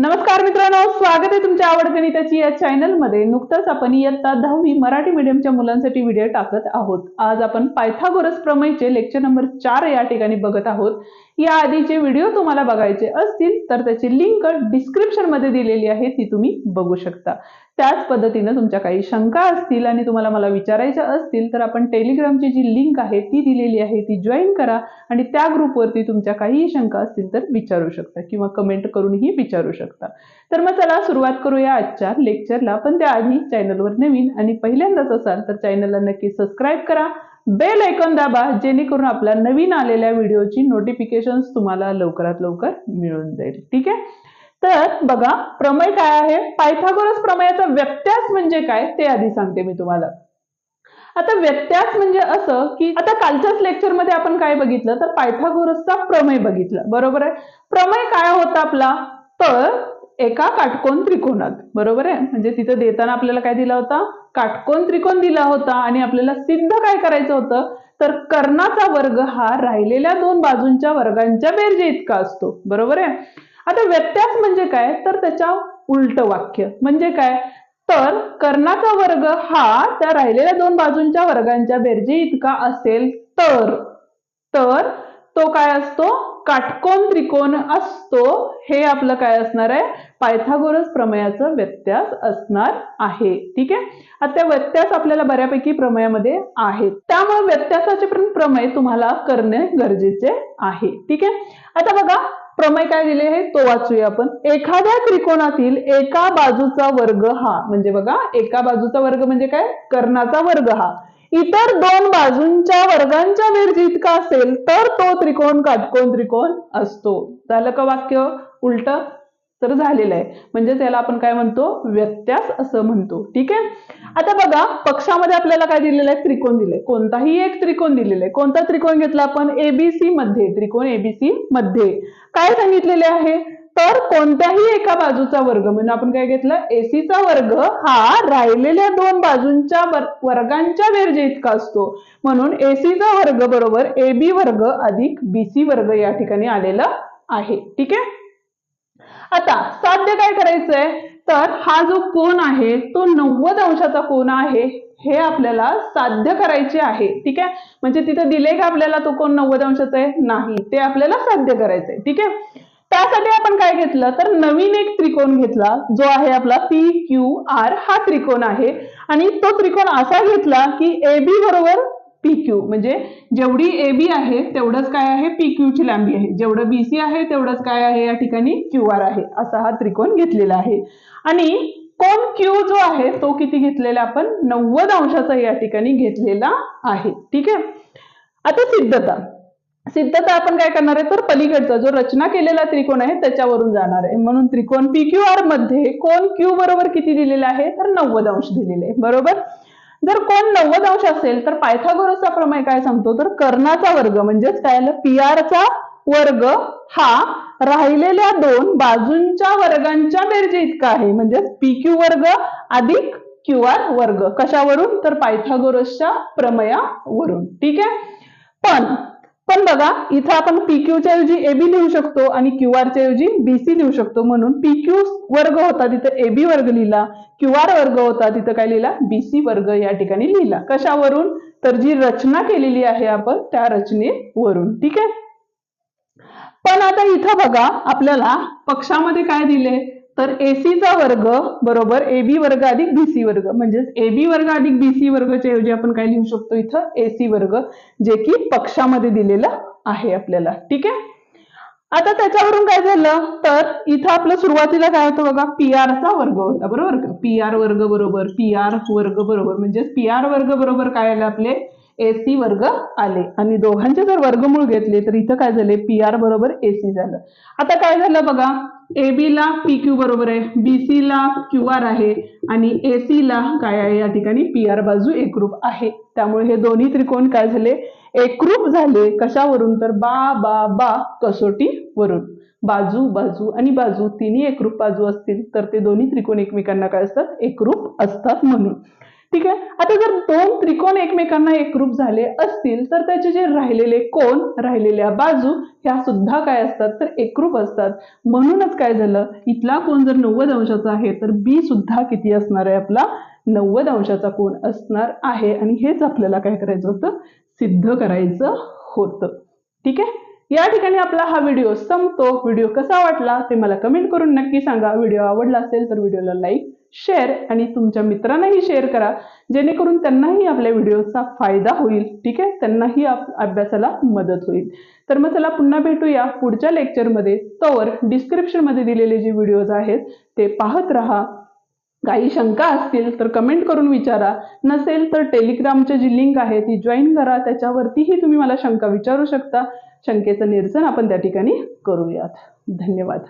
नमस्कार मित्रांनो स्वागत आहे तुमच्या आवड गणिताची या चॅनलमध्ये नुकतंच आपण इयत्ता दहावी मराठी मीडियमच्या मुलांसाठी व्हिडिओ टाकत आहोत. आज आपण पायथागोरस प्रमेयचे लेक्चर नंबर चार या ठिकाणी बघत आहोत. या आधीचे व्हिडिओ तुम्हाला बघायचे असतील तर त्याची लिंक डिस्क्रिप्शनमध्ये दिलेली आहे ती तुम्ही बघू शकता. त्याच पद्धतीनं तुमच्या काही शंका असतील आणि तुम्हाला मला विचारायच्या असतील तर आपण टेलिग्रामची जी लिंक आहे ती दिलेली आहे ती जॉईन करा. आणि त्या ग्रुपवरती तुमच्या काहीही शंका असतील तर विचारू शकता किंवा कमेंट करूनही विचारू शकता. तर मग चला सुरुवात करूया आजच्या लेक्चरला पण त्याआधी चॅनलवर नवीन आणि पहिल्यांदाच असाल तर चॅनलला नक्की सबस्क्राईब करा. बेल ऐकून दाबा जेणेकरून आपल्या नवीन आलेल्या व्हिडिओची नोटिफिकेशन तुम्हाला लवकरात लवकर मिळून जाईल. ठीक आहे? तर बघा प्रमेय काय आहे? पायथागोरस प्रमेयाचा व्यत्यास म्हणजे काय? ते आधी सांगते मी तुम्हाला. आता व्यत्यास म्हणजे असं की आता कालच्याच लेक्चरमध्ये आपण काय बघितलं? तर पायथागोरसचा प्रमेय बघितला. बरोबर आहे? प्रमेय काय होता आपला? तर एका काटकोन त्रिकोणात. बरोबर आहे? म्हणजे तिथं देताना आपल्याला काय दिला होता? काटकोन त्रिकोण दिला होता आणि आपल्याला सिद्ध काय करायचं होतं? तर कर्णाचा वर्ग हा राहिलेल्या दोन बाजूंच्या वर्गांच्या बेरजे इतका असतो. बरोबर आहे? आता व्यत्यास म्हणजे काय? तर त्याच्या उलट वाक्य. म्हणजे काय? तर कर्णाचा वर्ग हा त्या राहिलेल्या दोन बाजूंच्या वर्गांच्या बेरजे इतका असेल तर. तर तो काय असतो? काटकोन त्रिकोण असतो. हे आपलं काय असणार आहे? पायथागोरस प्रमेयाचं व्यत्यास असणार आहे. ठीक आहे? आता व्यत्यास आपल्याला बऱ्यापैकी प्रमेयामध्ये आहेत. त्यामुळे व्यत्यासाचे पण प्रमेय तुम्हाला करणे गरजेचे आहे. ठीक आहे? आता बघा प्रमेय काय दिले आहे? तो वाचूया आपण. एखाद्या त्रिकोणातील एका बाजूचा वर्ग हा म्हणजे बघा एका बाजूचा वर्ग म्हणजे काय? कर्णाचा वर्ग हा. इतर दोन बाजूंच्या वर्गांच्या वेळ इतका असेल तर तो त्रिकोण काटकोन त्रिकोण असतो. झालं का वाक्य? उलट? तर झालेलं आहे. म्हणजे त्याला आपण काय म्हणतो? व्यत्यास असं म्हणतो. ठीक आहे? आता बघा पक्षामध्ये आपल्याला काय दिलेलं आहे? त्रिकोण दिले कोणताही एक त्रिकोण दिलेला आहे. कोणता त्रिकोण घेतला आपण? एबीसी मध्ये. त्रिकोण एबीसी मध्ये. काय सांगितलेले आहे? तर कोणत्याही एका बाजूचा वर्ग म्हणजे आपण काय घेतलं? एसीचा वर्ग हा राहिलेल्या दोन बाजूंच्या वर्गांच्या बेरजे इतका असतो. म्हणून एसीचा वर्ग बरोबर एबी वर्ग अधिक बीसी वर्ग या ठिकाणी आलेला आहे. ठीक आहे? आता साध्य काय करायचंय? तर हा जो कोण आहे तो नव्वद अंशाचा कोण आहे हे आपल्याला साध्य करायचे आहे ठीक आहे? म्हणजे तिथे दिले का आपल्याला तो कोण नव्वद अंशाचा आहे? नाही ते आपल्याला साध्य करायचंय ठीक आहे? त्यासाठी आपण काय घेतलं? तर नवीन एक त्रिकोण घेतला जो आहे आपला पी क्यू आर हा त्रिकोण आहे. आणि तो त्रिकोण असा घेतला की ए बी बरोबर पी क्यू म्हणजे जेवढी ए बी आहे तेवढंच काय आहे? पी क्यू ची लांबी आहे. जेवढं बी सी आहे तेवढंच काय आहे? या ठिकाणी क्यू आर आहे. असा हा त्रिकोण घेतलेला आहे. आणि कोण क्यू जो आहे तो किती घेतलेला? आपण नव्वद अंशाचा या ठिकाणी घेतलेला आहे. ठीक आहे? आता सिद्धता. सिद्धता आपण काय करणार आहे? तर पलीकडचा जो रचना केलेला त्रिकोण आहे त्याच्यावरून जाणार आहे. म्हणून त्रिकोण पी क्यू आरमध्ये कोण क्यू बरोबर किती दिलेला आहे? तर नव्वद अंश दिलेले आहे. बरोबर? जर कोण नव्वद अंश असेल तर पायथागोरसचा प्रमेय काय सांगतो? तर कर्णाचा वर्ग म्हणजेच काय आलं? पी आरचा वर्ग हा राहिलेल्या दोन बाजूंच्या वर्गांच्या बेरजे इतका आहे. म्हणजे पी क्यू वर्ग अधिक क्यू आर वर्ग. कशावरून? तर पायथागोरसच्या प्रमेयावरून. ठीक आहे? पण पण बघा इथं आपण पीक्यूच्या ऐवजी एबी लिहू शकतो आणि क्यू आरच्या ऐवजी बीसी लिहू शकतो. म्हणून पीक्यू वर्ग होता तिथं एबी वर्ग लिहिला. क्यू आर वर्ग होता तिथं काय लिहिला? बीसी वर्ग या ठिकाणी लिहिला. कशावरून? तर जी रचना केलेली आहे आपण त्या रचनेवरून. ठीक आहे? पण आता इथं बघा आपल्याला पक्षामध्ये काय दिले? तर एसीचा वर्ग बरोबर एबी वर्ग अधिक बीसी वर्ग. म्हणजेच एबी वर्ग अधिक बीसी वर्गच्या ऐवजी आपण काय लिहू शकतो इथं? एसी वर्ग जे की पक्षामध्ये दिलेलं आहे आपल्याला. ठीक आहे? आता त्याच्यावरून काय झालं? तर इथं आपलं सुरुवातीला काय होतं बघा? पी चा वर्ग होता बरोबर का? पी आर वर्ग बरोबर पी आर वर्ग बरोबर. म्हणजेच पी आर वर्ग बरोबर काय आलं आपले? एसी वर्ग आले. आणि दोघांचे जर वर्गमूळ घेतले तर इथं काय झाले? पी आर बरोबर एसी झालं. आता काय झालं बघा? ए बी ला पी क्यू बरोबर आहे. बी सी ला क्यू आर आहे. आणि ए सी ला काय आहे? या ठिकाणी पी आर बाजू एकरूप आहे. त्यामुळे हे दोन्ही त्रिकोण काय झाले? एकरूप झाले. कशावरून? तर बा बा बा कसोटी वरून. बाजू बाजू आणि बाजू. तिन्ही एकरूप बाजू असतील तर ते दोन्ही त्रिकोण एकमेकांना काय असतात? एकरूप असतात म्हणून. ठीक आहे? आता जर दोन त्रिकोण एकमेकांना एकरूप झाले असतील तर त्याचे जे राहिलेले कोण राहिलेल्या बाजू ह्या सुद्धा काय असतात? तर एकरूप असतात. म्हणूनच काय झालं? इथला कोण जर नव्वद अंशाचा आहे तर बी सुद्धा किती असणार आहे? आपला नव्वद अंशाचा कोण असणार आहे. आणि हेच आपल्याला काय करायचं होतं? सिद्ध करायचं होतं. ठीक आहे? या ठिकाणी आपला हा व्हिडिओ संपतो. व्हिडिओ कसा वाटला ते मला कमेंट करून नक्की सांगा. व्हिडिओ आवडला असेल तर व्हिडिओला लाईक शेअर आणि तुमच्या मित्रांनाही शेअर करा. जेणेकरून त्यांनाही आपल्या व्हिडिओचा फायदा होईल ठीक आहे? त्यांनाही आप- अभ्यासाला मदत होईल. तर मग चला पुन्हा भेटूया पुढच्या लेक्चरमध्ये तोवर डिस्क्रिप्शनमध्ये दिलेले जे व्हिडिओज आहेत ते पाहत राहा. काही शंका असतील तर कमेंट करून विचारा. नसेल तर टेलिग्रामची जी लिंक आहे ती जॉईन करा. त्याच्यावरतीही तुम्ही मला शंका विचारू शकता. शंकेचं निरसन आपण त्या ठिकाणी करूयात. धन्यवाद.